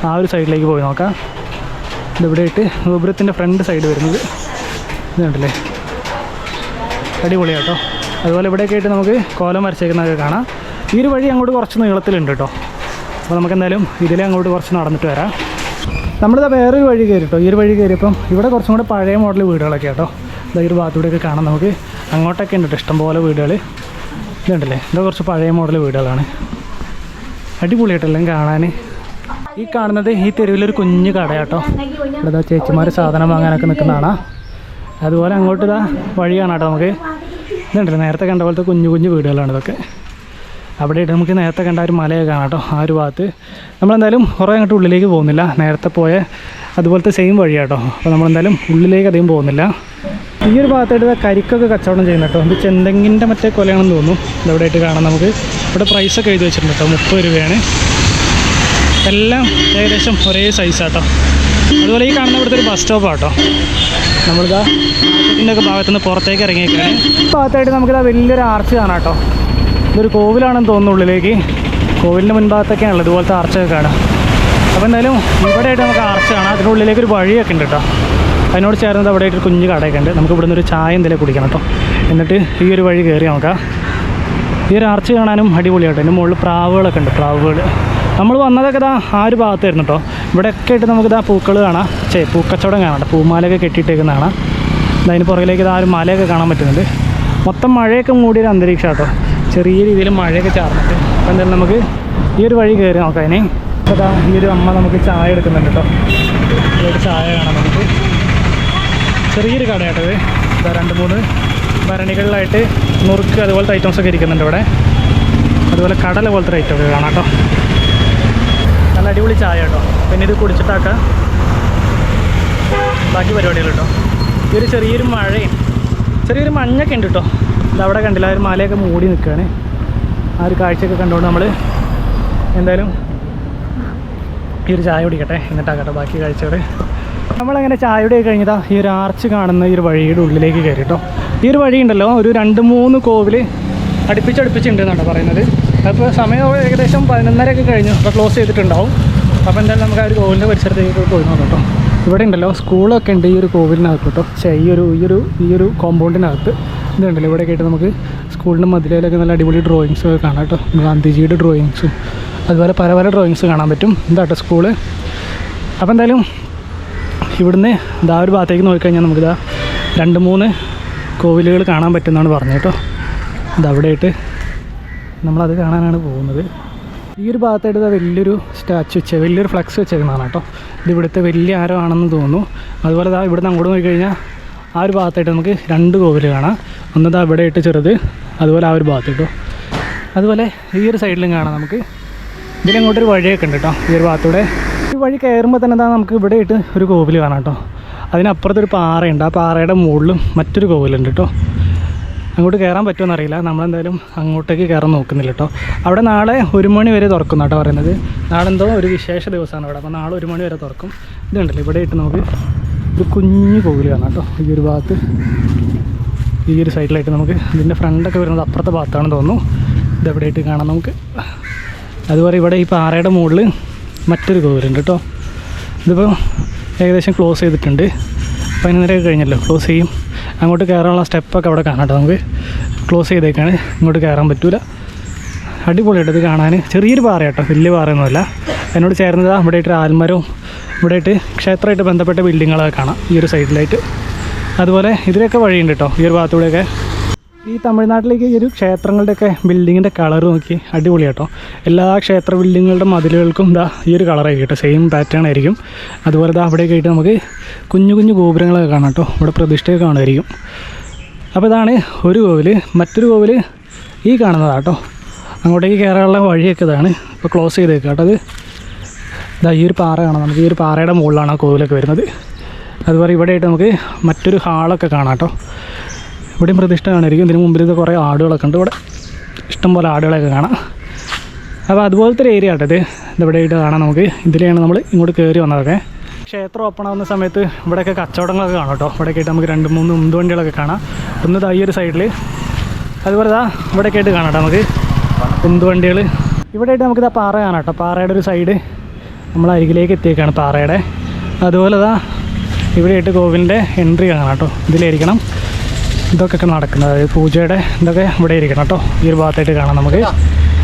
ആ ഒരു സൈഡിലേക്ക് പോയി നോക്കാം. ഇതിവിടെ ഇട്ട് ഗോപുരത്തിന്റെ ഫ്രണ്ട് സൈഡ് വരുന്നത് ഇതുണ്ടല്ലേ കണ്ടില്ലേ? അടിപൊളി കേട്ടോ അതുപോലെ ഇവിടെയൊക്കെ ആയിട്ട് നമുക്ക് കോലം വരച്ചേക്കുന്നതൊക്കെ കാണാം. ഈ ഒരു വഴി അങ്ങോട്ട് കുറച്ച് നീളത്തിലുണ്ട് കേട്ടോ. അപ്പോൾ നമുക്ക് എന്തായാലും ഇതിലെ അങ്ങോട്ട് കുറച്ച് നടന്നിട്ട് വരാം. നമ്മളിതാ വേറൊരു വഴി കയറി കേട്ടോ ഈ ഒരു വഴി കയറിയപ്പം ഇവിടെ കുറച്ചും കൂടെ പഴയ മോഡൽ വീടുകളൊക്കെ കേട്ടോ ഇതാ ഈ ഒരു ഭാഗത്തൂടെയൊക്കെ കാണാം നമുക്ക്. അങ്ങോട്ടൊക്കെ ഉണ്ട് കേട്ടോ ഇഷ്ടംപോലെ വീടുകൾ ഇതുണ്ടല്ലേ ഇതൊക്കെ കുറച്ച് പഴയ മോഡൽ വീടുകളാണ്. അടിപൊളിയായിട്ടെല്ലാം കാണാൻ ഈ കാണുന്നത് ഈ തെരുവിലൊരു കുഞ്ഞു കടയാട്ടോ. ഇവിടെ ചേച്ചിമാർ സാധനം വാങ്ങാനൊക്കെ നിൽക്കുന്നതാണ് അതുപോലെ അങ്ങോട്ട് ഇതാ വഴി കാണാം കേട്ടോ നമുക്ക്. ഇതുണ്ടല്ലോ നേരത്തെ കണ്ട പോലത്തെ കുഞ്ഞു കുഞ്ഞു വീടുകളാണ് ഇതൊക്കെ. അവിടെ ഇട്ട് നമുക്ക് നേരത്തെ കണ്ട ഒരു മലയൊക്കെ കാണാട്ടോ ആ ഒരു ഭാഗത്ത്. നമ്മളെന്തായാലും കുറേ അങ്ങോട്ട് ഉള്ളിലേക്ക് പോകുന്നില്ല. നേരത്തെ പോയ അതുപോലത്തെ സെയിം വഴിയാട്ടോ. അപ്പോൾ നമ്മളെന്തായാലും ഉള്ളിലേക്ക് അധികം പോകുന്നില്ല. ഈ ഒരു ഭാഗത്തായിട്ട് കരിക്കൊക്കെ കച്ചവടം ചെയ്യുന്ന കേട്ടോ. ഇത് ചെന്തെങ്ങിന്റെ മറ്റേ കൊലയാണെന്ന് തോന്നുന്നു. ആയിട്ട് കാണാം നമുക്ക്. ഇവിടെ പ്രൈസൊക്കെ എഴുതി വെച്ചിട്ടുണ്ട് കേട്ടോ. മുപ്പത് രൂപയാണ്. എല്ലാം ഏകദേശം ഒരേ സൈസാട്ടോ അതുപോലെ ഈ കാണുന്ന ഇവിടുത്തെ ഒരു ബസ് സ്റ്റോപ്പാട്ടോ നമ്മളിതാ മാർക്കറ്റിന്റെ ഒക്കെ ഭാഗത്തുനിന്ന് പുറത്തേക്ക് ഇറങ്ങിയേക്കാണ്. ഈ ഭാഗത്തായിട്ട് നമുക്കിതാ വലിയൊരു ആർച്ച് കാണാം കേട്ടോ. ഇതൊരു കോവിലാണെന്ന് തോന്നുന്നു ഉള്ളിലേക്ക്. കോവിലിന്റെ മുൻഭാഗത്തൊക്കെയാണല്ലോ ഇതുപോലത്തെ ആർച്ചൊക്കെ കാണാം. അപ്പോൾ എന്തായാലും ഇവിടെയായിട്ട് നമുക്ക് ആർച്ച് കാണാം. അതിനുള്ളിലേക്ക് ഒരു വഴിയൊക്കെ ഉണ്ട് കേട്ടോ. അതിനോട് ചേർന്നത് അവിടെ ആയിട്ട് കുഞ്ഞു കടയൊക്കെ ഉണ്ട് നമുക്ക് ഇവിടുന്ന് ഒരു ചായ എന്തെങ്കിലും കുടിക്കണം കേട്ടോ. എന്നിട്ട് ഈ ഒരു വഴി കയറി നോക്കാം. ഈ ഒരു ആർച്ച് കാണാനും അടിപൊളിയാട്ടോ എന്റെ മുകളിൽ പ്രാവുകളൊക്കെ ഉണ്ട് പ്രാവുകൾ. നമ്മൾ വന്നതൊക്കെ ഇതാ ആ ഒരു ഭാഗത്തായിരുന്നു കേട്ടോ. ഇവിടെയൊക്കെ ആയിട്ട് നമുക്ക് ഇതാ പൂക്കൾ കാണാം. ചേ പൂക്കച്ചവടം കാണാം പൂമാലയൊക്കെ കെട്ടിയിട്ടേക്കുന്ന കാണാം. അതിന് പുറകിലേക്ക് ഇതാ ഒരു മലയൊക്കെ കാണാൻ പറ്റുന്നുണ്ട്. മൊത്തം മഴയൊക്കെ മൂടിയ ഒരു അന്തരീക്ഷം കേട്ടോ. ചെറിയ രീതിയിൽ മഴയൊക്കെ ചാർന്നിട്ട്. അപ്പം എന്തായാലും നമുക്ക് ഈ ഒരു വഴി കയറി നോക്കാം ഇതാ ഈ ഒരു അമ്മ നമുക്ക് ചായ എടുക്കുന്നുണ്ട് കേട്ടോ. ഈ ഒരു ചായ കാണാം നമുക്ക്. ചെറിയൊരു കടയാട്ടത് ഇത്. രണ്ട് മൂന്ന് ഭരണികളിലായിട്ട് നുറുക്ക് അതുപോലത്തെ ഐറ്റംസ് ഒക്കെ ഇരിക്കുന്നുണ്ട് ഇവിടെ. അതുപോലെ കടല പോലത്തെ ഐറ്റം ഒക്കെ കാണാം കേട്ടോ. നല്ല അടിപൊളി ചായ കേട്ടോ. പിന്നെ ഇത് കുടിച്ചിട്ടാക്കാം. ബാക്കി പരിപാടികൾ കേട്ടോ. ചെറിയൊരു മഴയും ചെറിയൊരു മഞ്ഞൊക്കെ ഉണ്ട് കേട്ടോ. അവിടെ കണ്ടില്ല ആ ഒരു മലയൊക്കെ മൂടി നിൽക്കുകയാണ്. ആ ഒരു കാഴ്ചയൊക്കെ കണ്ടുകൊണ്ട് നമ്മൾ എന്തായാലും ഈ ഒരു ചായ കുടിക്കട്ടെ. എന്നിട്ടാക്കട്ടെ ബാക്കി കാഴ്ചകൾ നമ്മളങ്ങനെ ചായയുടെ കഴിഞ്ഞതാ ഈ ഒരു ആർച്ച് കാണുന്ന ഈ ഒരു വഴിയുടെ ഉള്ളിലേക്ക് കയറി കേട്ടോ ഈ ഒരു വഴി ഉണ്ടല്ലോ ഒരു രണ്ട് മൂന്ന് കോവിൽ അടുപ്പിച്ചടുപ്പിച്ചുണ്ട് എന്നാണ് പറയുന്നത്. അപ്പോൾ സമയം ഏകദേശം പതിനൊന്നരയൊക്കെ കഴിഞ്ഞു അപ്പോൾ ക്ലോസ് ചെയ്തിട്ടുണ്ടാവും. അപ്പോൾ എന്തായാലും നമുക്ക് ആ ഒരു കോവിലിന്റെ പരിസരത്തേക്ക് പോയി നോക്കാം കേട്ടോ. ഇവിടെ ഉണ്ടല്ലോ സ്കൂളൊക്കെ ഉണ്ട് ഈ ഒരു കോവിലിനകത്ത് കേട്ടോ. പക്ഷേ ഈ ഒരു ഈ ഒരു ഈ ഒരു കോമ്പൗണ്ടിനകത്ത് ഇതുണ്ടല്ലോ ഇവിടെ കേട്ട് നമുക്ക് സ്കൂളിന്റെ മതിലയിലൊക്കെ നല്ല അടിപൊളി ഡ്രോയിങ്സ് കാണാം കേട്ടോ. ഗാന്ധിജിയുടെ ഡ്രോയിങ്സും അതുപോലെ പല പല ഡ്രോയിങ്സ് കാണാൻ പറ്റും. ഇതാട്ടോ സ്കൂൾ. അപ്പോൾ എന്തായാലും ഇവിടുന്ന് ഇതാ ഒരു ഭാഗത്തേക്ക് നോക്കിക്കഴിഞ്ഞാൽ നമുക്കിതാ രണ്ട് മൂന്ന് കോവിലുകൾ കാണാൻ പറ്റുമെന്നാണ് പറഞ്ഞത് കേട്ടോ. ഇതവിടെയായിട്ട് നമ്മളത് കാണാനാണ് പോകുന്നത്. ഈ ഒരു ഭാഗത്തായിട്ട് ഇതാ വലിയൊരു സ്റ്റാച്ചു വെച്ച വലിയൊരു ഫ്ലക്സ് വെച്ചേക്കുന്നതാണ് കേട്ടോ. ഇത് ഇവിടുത്തെ വലിയ ആരോ ആണെന്ന് തോന്നുന്നു. അതുപോലെ ഇതാ ഇവിടുന്ന് അങ്ങോട്ട് നോക്കിക്കഴിഞ്ഞാൽ ആ ഒരു ഭാഗത്തായിട്ട് നമുക്ക് രണ്ട് കോവിൽ കാണാം. ഒന്ന് ഇതാ ഇവിടെ ഇട്ട് ചെറുത് അതുപോലെ ആ ഒരു ഭാഗത്ത് അതുപോലെ ഈ ഒരു സൈഡിലും കാണാം നമുക്ക്. ഇതിലങ്ങോട്ടൊരു വഴിയൊക്കെ ഉണ്ട് കേട്ടോ ഈ ഒരു ഭാഗത്തൂടെ. വഴി കയറുമ്പോൾ തന്നെ എന്താ നമുക്ക് ഇവിടെ ഇട്ട് ഒരു കോവിൽ കാണാം കേട്ടോ അതിനപ്പുറത്തൊരു പാറയുണ്ട്. ആ പാറയുടെ മുകളിലും മറ്റൊരു കോവിലുണ്ട് കേട്ടോ അങ്ങോട്ട് കയറാൻ പറ്റുമെന്ന് അറിയില്ല. നമ്മളെന്തായാലും അങ്ങോട്ടേക്ക് കയറാൻ നോക്കുന്നില്ല കേട്ടോ അവിടെ നാളെ ഒരു മണി വരെ തുറക്കും കേട്ടോ പറയുന്നത്. നാളെ എന്തോ ഒരു വിശേഷ ദിവസമാണ് അവിടെ. അപ്പോൾ നാളെ ഒരു മണി വരെ തുറക്കും. ഇതുണ്ടല്ലോ ഇവിടെ ഇട്ട് നമുക്ക് ഒരു കുഞ്ഞു കോവിൽ കാണാം കേട്ടോ ഈ ഒരു ഭാഗത്ത് ഈ ഒരു സൈഡിലായിട്ട് നമുക്ക് ഇതിന്റെ ഫ്രണ്ടൊക്കെ വരുന്നത് അപ്പുറത്തെ ഭാഗത്താണെന്ന് തോന്നുന്നു. ഇതെവിടെയായിട്ട് കാണാം നമുക്ക്? അതുപോലെ ഇവിടെ ഈ പാറയുടെ മുകളിൽ മറ്റൊരു കോവിലുണ്ട് കേട്ടോ ഇതിപ്പോൾ ഏകദേശം ക്ലോസ് ചെയ്തിട്ടുണ്ട്. പതിനൊന്നരയൊക്കെ കഴിഞ്ഞല്ലോ. ക്ലോസ് ചെയ്യും. അങ്ങോട്ട് കയറാനുള്ള സ്റ്റെപ്പൊക്കെ അവിടെ കാണാം കേട്ടോ നമുക്ക്. ക്ലോസ് ചെയ്തേക്കാണ്. ഇങ്ങോട്ട് കയറാൻ പറ്റൂല. അടിപൊളിയായിട്ട് ഇത് കാണാൻ ചെറിയൊരു പാറ കേട്ടോ വലിയ പാറയൊന്നുമല്ല. അതിനോട് ചേർന്നത്. ഇവിടെ ആയിട്ട് ആൽമരവും ഇവിടെ ആയിട്ട് ക്ഷേത്രമായിട്ട് ബന്ധപ്പെട്ട ബിൽഡിങ്ങുകളൊക്കെ കാണാം. ഈ ഒരു സൈഡിലായിട്ട് അതുപോലെ ഇതിലൊക്കെ വഴിയുണ്ട് കേട്ടോ ഈ ഒരു ഭാഗത്തൂടെയൊക്കെ ഈ തമിഴ്നാട്ടിലേക്ക് ഈ ഒരു ക്ഷേത്രങ്ങളുടെയൊക്കെ ബിൽഡിങ്ങിന്റെ കളർ നോക്കി അടിപൊളിയാട്ടോ എല്ലാ ക്ഷേത്ര ബിൽഡിങ്ങുകളുടെ മതിലുകൾക്കും ഇതാ ഈ ഒരു കളറായിരിക്കും കേട്ടോ. സെയിം പാറ്റേൺ ആയിരിക്കും. അതുപോലെ ഇതാ അവിടെയൊക്കെ ആയിട്ട് നമുക്ക് കുഞ്ഞു കുഞ്ഞു ഗോപുരങ്ങളൊക്കെ കാണാം കേട്ടോ. ഇവിടെ പ്രതിഷ്ഠയൊക്കെ കാണുമായിരിക്കും. അപ്പോൾ ഇതാണ് ഒരു കോവിൽ മറ്റൊരു കോവിൽ ഈ കാണുന്നതാണ് കേട്ടോ. അങ്ങോട്ടേക്ക് കയറാനുള്ള വഴിയൊക്കെ ഇതാണ്. ഇപ്പോൾ ക്ലോസ് ചെയ്തേക്കാം കേട്ടോ. അത് ഇതാ ഈ ഒരു പാറ കാണാം. നമുക്ക് ഈ ഒരു പാറയുടെ മുകളിലാണ് ആ കോവിലൊക്കെ വരുന്നത്. അതുപോലെ ഇവിടെ ആയിട്ട് നമുക്ക് മറ്റൊരു ഹാളൊക്കെ കാണാം കേട്ടോ. ഇവിടെയും പ്രതിഷ്ഠ കാണായിരിക്കും ഇതിന് മുമ്പിൽ ഇത് കുറേ ആടുകളൊക്കെ ഉണ്ട്. ഇവിടെ ഇഷ്ടംപോലെ ആടുകളൊക്കെ കാണാം. അപ്പോൾ അതുപോലത്തെ ഒരു ഏരിയ ആട്ടോ ഇത്. ഇതിവിടെ ആയിട്ട് കാണാം നമുക്ക്. ഇതിലെയാണ് നമ്മൾ ഇങ്ങോട്ട് കയറി വന്നതൊക്കെ. ക്ഷേത്രം ഓപ്പൺ ആവുന്ന സമയത്ത് ഇവിടെയൊക്കെ കച്ചവടങ്ങളൊക്കെ കാണാം കേട്ടോ. ഇവിടെയൊക്കെ ആയിട്ട് നമുക്ക് രണ്ട് മൂന്ന് ഉന്തുവണ്ടികളൊക്കെ കാണാം. ഒന്ന് ഈ ഒരു സൈഡിൽ അതുപോലെ ദാ ഇവിടെയൊക്കെ ആയിട്ട് കാണാം നമുക്ക് ഉന്തുവണ്ടികൾ ഇവിടെ ആയിട്ട് നമുക്കിതാ പാറ കാണാം കേട്ടോ. പാറയുടെ ഒരു സൈഡ് നമ്മൾ അരികിലേക്ക് എത്തിയേക്കാണ് പാറയുടെ. അതുപോലെ ദാ ഇവിടെ ആയിട്ട് കോവിലിന്റെ എൻട്രി കാണാം കേട്ടോ. ഇതിലായിരിക്കണം. ഇതൊക്കെ നടക്കുന്നത്. അതായത് പൂജയുടെ ഇതൊക്കെ ഇവിടെ ഇരിക്കണം കേട്ടോ. ഈ ഒരു ഭാഗത്തായിട്ട് കാണാം നമുക്ക്.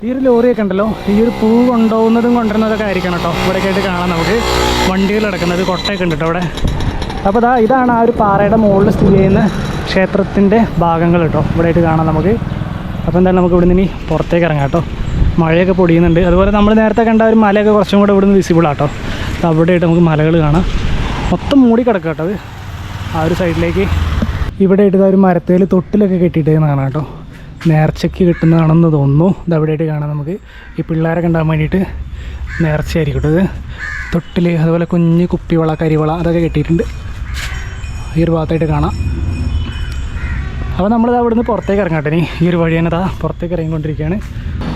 ഈ ഒരു ലോറിയൊക്കെ ഉണ്ടല്ലോ. ഈ ഒരു പൂ കൊണ്ടുപോകുന്നതും കൊണ്ടുവരുന്നതൊക്കെ ആയിരിക്കണം കേട്ടോ. ഇവിടെയൊക്കെ ആയിട്ട് കാണാം നമുക്ക്. വണ്ടികൾ കിടക്കുന്നത് കൊട്ടയൊക്കെ ഉണ്ട് കേട്ടോ ഇവിടെ അപ്പോൾ ഇതാ ഇതാണ് ആ ഒരു പാറയുടെ മുകളിൽ സ്ഥിതി ചെയ്യുന്ന ക്ഷേത്രത്തിന്റെ ഭാഗങ്ങൾ കേട്ടോ. ഇവിടെ ആയിട്ട് കാണാം നമുക്ക്. അപ്പോൾ എന്തായാലും നമുക്ക് ഇവിടെ നിന്ന് ഇനി പുറത്തേക്ക് ഇറങ്ങാം കേട്ടോ. മഴയൊക്കെ പൊടിയുന്നുണ്ട്. അതുപോലെ നമ്മൾ നേരത്തെ കണ്ട ഒരു മലയൊക്കെ കുറച്ചും കൂടെ ഇവിടുന്ന് വിസിബിൾ ആട്ടോ അവിടെ ആയിട്ട് നമുക്ക് മലകൾ കാണാം. മൊത്തം മൂടി കിടക്കാം കേട്ടോ അത്. ആ ഒരു സൈഡിലേക്ക് ഇവിടെ ഇതാ ഒരു മരത്തേൽ തൊട്ടിലൊക്കെ കെട്ടിയിട്ടേന്ന് കാണാം കേട്ടോ. നേർച്ചയ്ക്ക് കിട്ടുന്നതാണെന്ന് തോന്നുന്നു. ഇത് അവിടെ ആയിട്ട് കാണാം നമുക്ക്. ഈ പിള്ളേരെ കണ്ടാൻ വേണ്ടിയിട്ട് നേർച്ചയായിരിക്കും ഇത്. തൊട്ടിൽ അതുപോലെ കുഞ്ഞ് കുപ്പിവള കരിവള അതൊക്കെ കെട്ടിയിട്ടുണ്ട്. ഈ ഒരു ഭാഗത്തായിട്ട് കാണാം. അപ്പോൾ നമ്മളിത് അവിടുന്ന് പുറത്തേക്ക് ഇറങ്ങട്ടെ ഇനി. ഈ ഒരു വഴി തന്നെ അതാ പുറത്തേക്ക് ഇറങ്ങിക്കൊണ്ടിരിക്കുകയാണ്.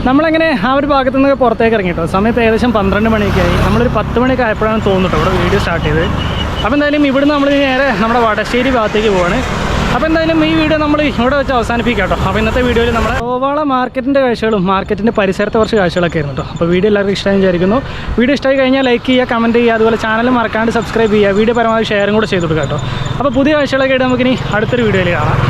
നമ്മളങ്ങനെ ആ ഒരു ഭാഗത്ത് നിന്ന് പുറത്തേക്ക് ഇറങ്ങി കേട്ടോ. സമയത്ത് ഏകദേശം പന്ത്രണ്ട് മണിയൊക്കെ ആയി നമ്മളൊരു പത്ത് മണിയൊക്കെ ആയപ്പോഴാണ് തോന്നുന്നു കേട്ടോ ഇവിടെ വീഡിയോ സ്റ്റാർട്ട് ചെയ്ത് അപ്പോൾ എന്തായാലും ഇവിടുന്ന് നമ്മൾ നേരെ നമ്മുടെ വടശ്ശേരി ഭാഗത്തേക്ക് പോവാണ്. അപ്പോൾ എന്തായാലും ഈ വീഡിയോ നമ്മൾ ഇവിടെ വെച്ച് അവസാനിപ്പിക്കാം കേട്ടോ. അപ്പോൾ ഇന്നത്തെ വീഡിയോയിൽ നമ്മുടെ ഗോവാള മാർക്കറ്റിന്റെ കാഴ്ചകളും മാർക്കറ്റിന്റെ പരിസരത്തെ കുറച്ച് കാഴ്ചകളൊക്കെ ആയിരുന്നു കേട്ടോ. അപ്പോൾ വീഡിയോ എല്ലാവർക്കും ഇഷ്ടമായി വിചാരിക്കുന്നു. വീഡിയോ ഇഷ്ടമായി കഴിഞ്ഞാൽ ലൈക്ക് ചെയ്യുക കമന്റ് ചെയ്യുക അതുപോലെ ചാനൽ മറക്കാണ്ട് സബ്സ്ക്രൈബ് ചെയ്യുക വീഡിയോ പരമാവധി ഷെയറും കൂടെ ചെയ്തു കൊടുക്കാം കേട്ടോ. അപ്പോൾ പുതിയ കാഴ്ചകളൊക്കെ ആയിട്ട് നമുക്കിനി അടുത്തൊരു വീഡിയോയിൽ കാണാം.